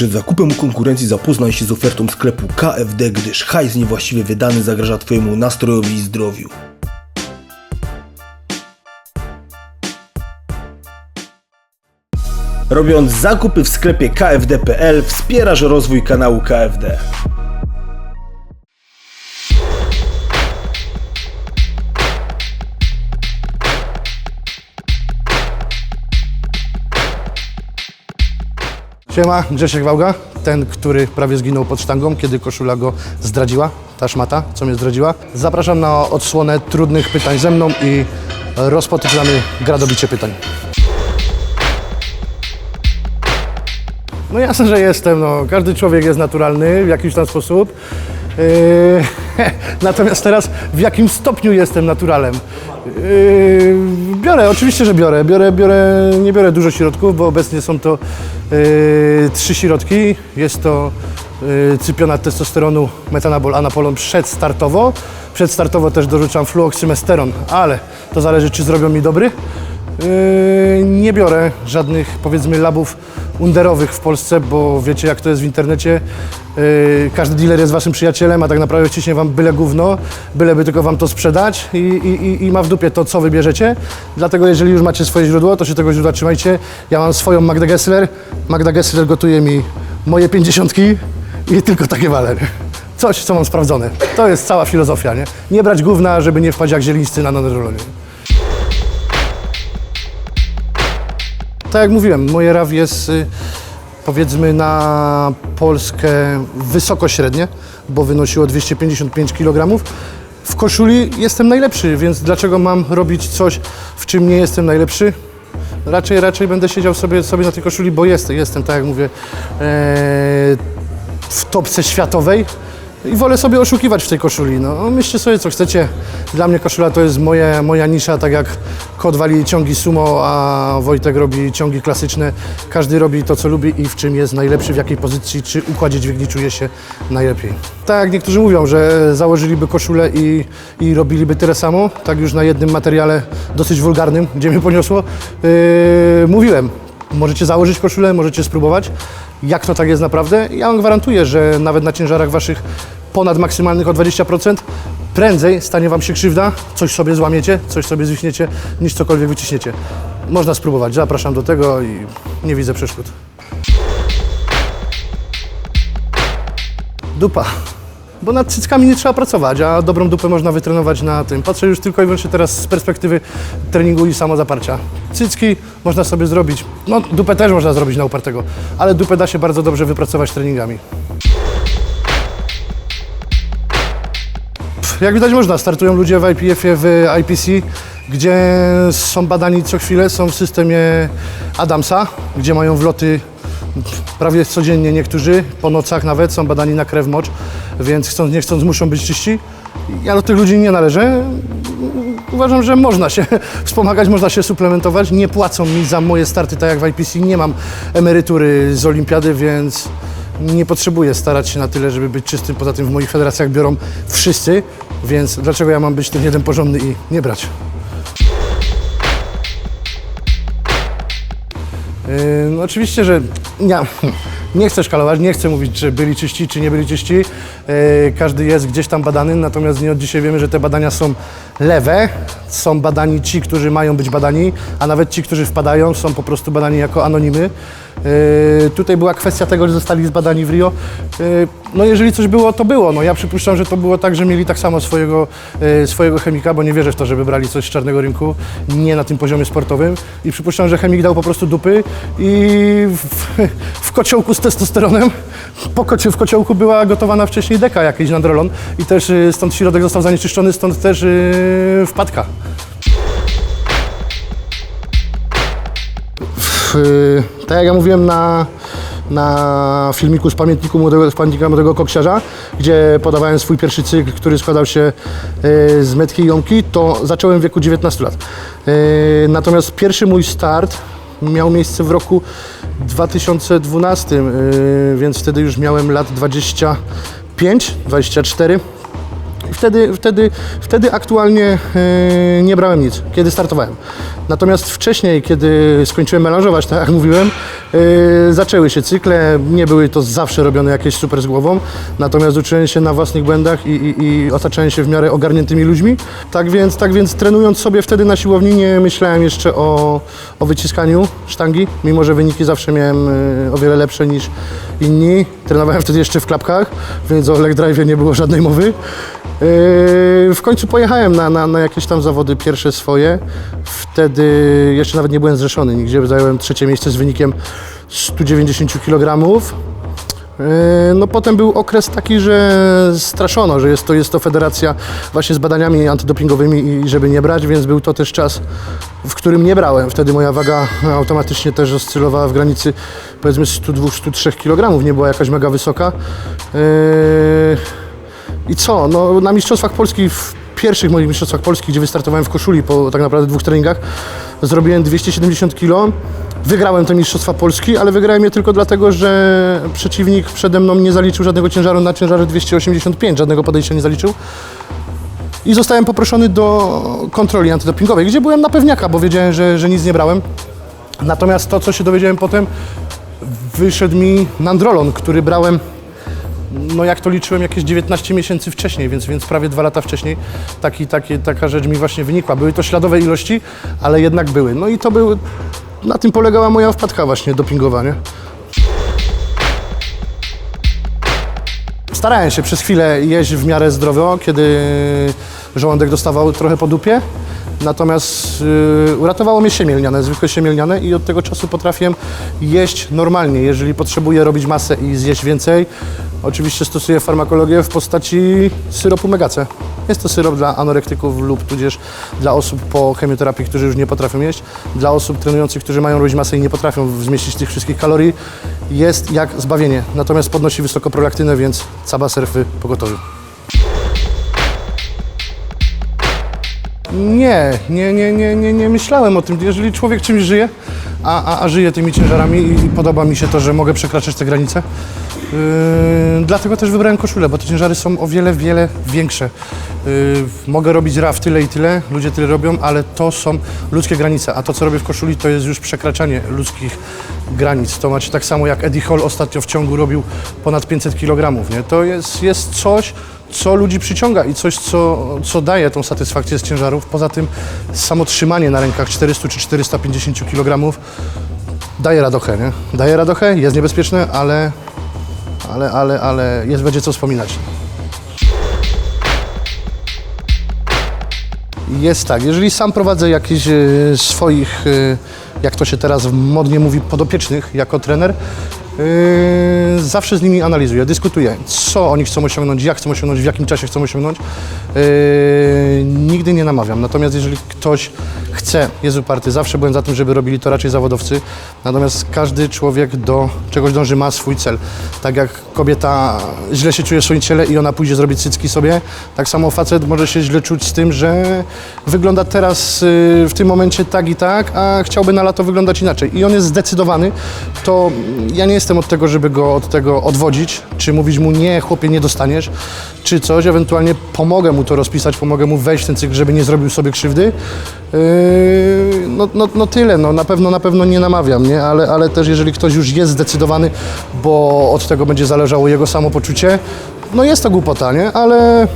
Przed zakupem u konkurencji zapoznaj się z ofertą sklepu KFD, gdyż hajs niewłaściwie wydany zagraża Twojemu nastrojowi i zdrowiu. Robiąc zakupy w sklepie kfd.pl wspierasz rozwój kanału KFD. Siema, Grzesiek Wałga, ten, który prawie zginął pod sztangą, kiedy koszula go zdradziła, ta szmata, co mnie zdradziła. Zapraszam na odsłonę trudnych pytań ze mną i rozpotykamy gradobicie pytań. No jasne, że jestem, no. każdy człowiek jest naturalny w jakiś tam sposób. Yy, natomiast teraz w jakim stopniu jestem naturalem? Yy, biorę, oczywiście, że biorę. biorę. Biorę, nie biorę dużo środków, bo obecnie są to yy, trzy środki. Jest to yy, cypionat testosteronu, metanabol, anapolon przedstartowo. Przedstartowo też dorzucam fluoksymesteron, ale to zależy, czy zrobią mi dobry. Yy, nie biorę żadnych, powiedzmy, labów underowych w Polsce, bo wiecie jak to jest w internecie. Yy, każdy dealer jest waszym przyjacielem, a tak naprawdę wciśnie wam byle gówno, byleby tylko wam to sprzedać i, i, i- ma w dupie to, co wybierzecie. Dlatego jeżeli już macie swoje źródło, to się tego źródła trzymajcie. Ja mam swoją Magda Gessler. Magda Gessler gotuje mi moje pięćdziesiątki i tylko takie wale. Coś, co mam sprawdzone. To jest cała filozofia, nie? Nie brać gówna, żeby nie wpaść jak zielińscy na nanerolonie. Tak jak mówiłem, moje RAW jest y, powiedzmy na Polskę wysoko średnie, bo wynosiło 255 kg. W koszuli jestem najlepszy, więc dlaczego mam robić coś, w czym nie jestem najlepszy? Raczej, raczej będę siedział sobie, sobie na tej koszuli, bo jestem, jestem, tak jak mówię, e, w topce światowej i wolę sobie oszukiwać w tej koszuli. No, myślcie sobie, co chcecie. Dla mnie koszula to jest moje, moja nisza, tak jak Kot wali ciągi sumo, a Wojtek robi ciągi klasyczne. Każdy robi to, co lubi i w czym jest najlepszy, w jakiej pozycji, czy układzie dźwigni czuje się najlepiej. Tak jak niektórzy mówią, że założyliby koszulę i, i robiliby tyle samo, tak już na jednym materiale dosyć wulgarnym, gdzie mnie poniosło, yy, mówiłem, Możecie założyć koszulę, możecie spróbować. Jak to tak jest naprawdę? Ja Wam gwarantuję, że nawet na ciężarach Waszych ponad maksymalnych o 20% prędzej stanie Wam się krzywda, coś sobie złamiecie, coś sobie zwichniecie, niż cokolwiek wyciśniecie. Można spróbować, zapraszam do tego i nie widzę przeszkód. Dupa. Bo nad cyckami nie trzeba pracować, a dobrą dupę można wytrenować na tym. Patrzę już tylko i wyłącznie teraz z perspektywy treningu i samozaparcia. Cycki można sobie zrobić, no dupę też można zrobić na upartego, ale dupę da się bardzo dobrze wypracować treningami. Jak widać można, startują ludzie w IPF-ie, w IPC, gdzie są badani co chwilę, są w systemie Adamsa, gdzie mają wloty prawie codziennie niektórzy, po nocach nawet, są badani na krew mocz, więc chcąc nie chcąc muszą być czyści. Ja do tych ludzi nie należę. Uważam, że można się wspomagać, można się suplementować. Nie płacą mi za moje starty, tak jak w IPC. Nie mam emerytury z olimpiady, więc nie potrzebuję starać się na tyle, żeby być czystym. Poza tym w moich federacjach biorą wszyscy, więc dlaczego ja mam być ten jeden porządny i nie brać? No oczywiście, że ja nie chcę szkalować, nie chcę mówić, czy byli czyści, czy nie byli czyści. Yy, każdy jest gdzieś tam badany, natomiast nie od dzisiaj wiemy, że te badania są lewe. Są badani ci, którzy mają być badani, a nawet ci, którzy wpadają, są po prostu badani jako anonimy. Yy, tutaj była kwestia tego, że zostali zbadani w Rio. No jeżeli coś było, to było. No ja przypuszczam, że to było tak, że mieli tak samo swojego, yy, swojego chemika, bo nie wierzę w to, żeby brali coś z czarnego rynku, nie na tym poziomie sportowym. I przypuszczam, że chemik dał po prostu dupy i w, w kociołku z testosteronem, po kocie, w kociołku była gotowana wcześniej deka jakiś nandrolon i też yy, stąd środek został zanieczyszczony, stąd też yy, wpadka. tak jak ja mówiłem na, na filmiku z pamiętniku młodego, z pamiętnika młodego koksiarza, gdzie podawałem swój pierwszy cykl, który składał się y, z metki i jąki, to zacząłem w wieku 19 lat. Y, natomiast pierwszy mój start miał miejsce w roku 2012, y, więc wtedy już miałem lat 25, 24. Wtedy, wtedy, wtedy aktualnie e, nie brałem nic, kiedy startowałem. Natomiast wcześniej, kiedy skończyłem melanżować, tak jak mówiłem, e, zaczęły się cykle, nie były to zawsze robione jakieś super z głową, natomiast uczyłem się na własnych błędach i, i, i otaczałem się w miarę ogarniętymi ludźmi. Tak więc, tak więc trenując sobie wtedy na siłowni nie myślałem jeszcze o, o wyciskaniu sztangi, mimo że wyniki zawsze miałem e, o wiele lepsze niż inni. Trenowałem wtedy jeszcze w klapkach, więc o leg drive nie było żadnej mowy. Yy, W końcu pojechałem na, na, na jakieś tam zawody pierwsze swoje. Wtedy jeszcze nawet nie byłem zrzeszony nigdzie. Zająłem trzecie miejsce z wynikiem 190 kg. No potem był okres taki, że straszono, że jest to, jest to federacja właśnie z badaniami antydopingowymi i żeby nie brać, więc był to też czas, w którym nie brałem. Wtedy moja waga automatycznie też oscylowała w granicy powiedzmy 102-103 kg, nie była jakaś mega wysoka. Yy, I co? No, na Mistrzostwach Polski, w pierwszych moich Mistrzostwach Polski, gdzie wystartowałem w koszuli po tak naprawdę dwóch treningach, zrobiłem 270 kg. Wygrałem te Mistrzostwa Polski, ale wygrałem je tylko dlatego, że przeciwnik przede mną nie zaliczył żadnego ciężaru na ciężarze 285, żadnego podejścia nie zaliczył. I zostałem poproszony do kontroli antydopingowej, gdzie byłem na pewniaka, bo wiedziałem, że, że nic nie brałem. Natomiast to, co się dowiedziałem potem, wyszedł mi nandrolon, który brałem no jak to liczyłem, jakieś 19 miesięcy wcześniej, więc, więc prawie dwa lata wcześniej taki, taki, taka rzecz mi właśnie wynikła. Były to śladowe ilości, ale jednak były. No i to był, na tym polegała moja wpadka właśnie dopingowa, nie? Starałem się przez chwilę jeść w miarę zdrowo, kiedy żołądek dostawał trochę po dupie. Natomiast yy, uratowało mnie siemię lniane, zwykłe siemię lniane i od tego czasu potrafię jeść normalnie. Jeżeli potrzebuję robić masę i zjeść więcej, oczywiście stosuję farmakologię w postaci syropu Megace. Jest to syrop dla anorektyków lub tudzież dla osób po chemioterapii, którzy już nie potrafią jeść. Dla osób trenujących, którzy mają robić masę i nie potrafią zmieścić tych wszystkich kalorii, jest jak zbawienie. Natomiast podnosi wysoko prolaktynę, więc caba surfy pogotowiu. Nie, nie, nie, nie, nie, nie myślałem o tym. Jeżeli człowiek czymś żyje, a, a, a żyje tymi ciężarami i podoba mi się to, że mogę przekraczać te granice, yy, dlatego też wybrałem koszulę, bo te ciężary są o wiele, wiele większe. Yy, mogę robić RAW tyle i tyle, ludzie tyle robią, ale to są ludzkie granice, a to, co robię w koszuli, to jest już przekraczanie ludzkich granic. To macie tak samo jak Eddie Hall ostatnio w ciągu robił ponad 500 kg, nie? To jest, jest coś, co ludzi przyciąga i coś, co, co daje tą satysfakcję z ciężarów. Poza tym samo trzymanie na rękach 400 czy 450 kg daje radochę, nie? Daje radochę, jest niebezpieczne, ale, ale, ale, ale jest, będzie co wspominać. Jest tak, jeżeli sam prowadzę jakichś e, swoich, e, jak to się teraz modnie mówi, podopiecznych jako trener, e, zawsze z nimi analizuję, dyskutuję, co oni chcą osiągnąć, jak chcą osiągnąć, w jakim czasie chcą osiągnąć. E, nigdy nie namawiam, natomiast jeżeli ktoś chce, jest uparty, zawsze byłem za tym, żeby robili to raczej zawodowcy, natomiast każdy człowiek do czegoś dąży, ma swój cel. Tak jak kobieta źle się czuje w swoim ciele i ona pójdzie zrobić cycki sobie, tak samo facet może się źle czuć z tym, że wygląda teraz y, w tym momencie tak i tak, a chciałby na lato wyglądać inaczej. I on jest zdecydowany, to ja nie jestem od tego, żeby go od tego odwodzić, czy mówić mu nie, chłopie, nie dostaniesz, czy coś, ewentualnie pomogę mu to rozpisać, pomogę mu wejść w ten cykl, żeby nie zrobił sobie krzywdy. Yy, no, no, no tyle, no na pewno, na pewno nie namawiam, nie? Ale, ale też jeżeli ktoś już jest zdecydowany, bo od tego będzie zależało jego samopoczucie, no jest to głupota, nie? Ale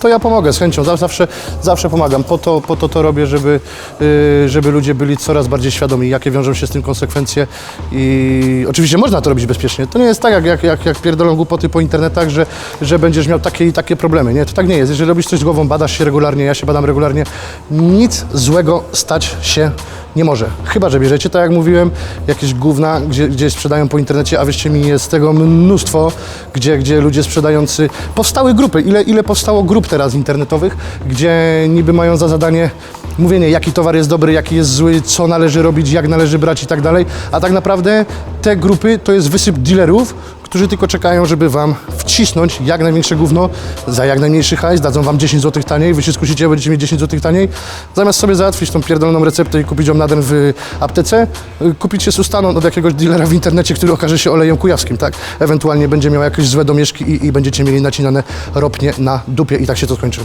to ja pomogę z chęcią, Zaw- zawsze, zawsze pomagam. Po to, po to to robię, żeby, yy, żeby ludzie byli coraz bardziej świadomi, jakie wiążą się z tym konsekwencje i oczywiście można to robić bezpiecznie. To nie jest tak, jak, jak, jak, jak pierdolą głupoty po internetach, że, że będziesz miał takie i takie problemy. Nie, to tak nie jest. Jeżeli robisz coś z głową, badasz się regularnie, ja się badam regularnie, nic złego stać się nie może. Chyba, że bierzecie, tak jak mówiłem, jakieś gówna, gdzie, gdzie sprzedają po internecie, a wierzcie mi, jest tego mnóstwo, gdzie, gdzie ludzie sprzedający... Powstały grupy. Ile, ile powstało grup teraz internetowych, gdzie niby mają za zadanie mówienie, jaki towar jest dobry, jaki jest zły, co należy robić, jak należy brać i tak dalej. A tak naprawdę te grupy to jest wysyp dealerów, którzy tylko czekają, żeby wam wcisnąć jak największe gówno za jak najmniejszy hajs, dadzą wam 10 zł taniej, wy się skusicie, będziecie mieć 10 zł taniej, zamiast sobie załatwić tą pierdoloną receptę i kupić ją na den w aptece, y, kupić się sustaną od jakiegoś dealera w internecie, który okaże się olejem kujawskim, tak? Ewentualnie będzie miał jakieś złe domieszki i, i będziecie mieli nacinane ropnie na dupie i tak się to skończy.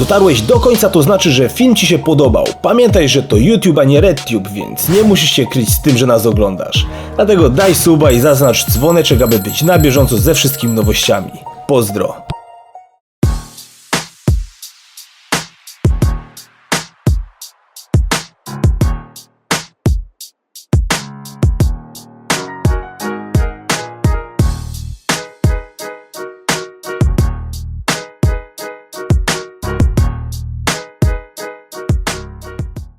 Dotarłeś do końca, to znaczy, że film Ci się podobał. Pamiętaj, że to YouTube, a nie RedTube, więc nie musisz się kryć z tym, że nas oglądasz. Dlatego daj suba i zaznacz dzwoneczek, aby być na bieżąco ze wszystkimi nowościami. Pozdro!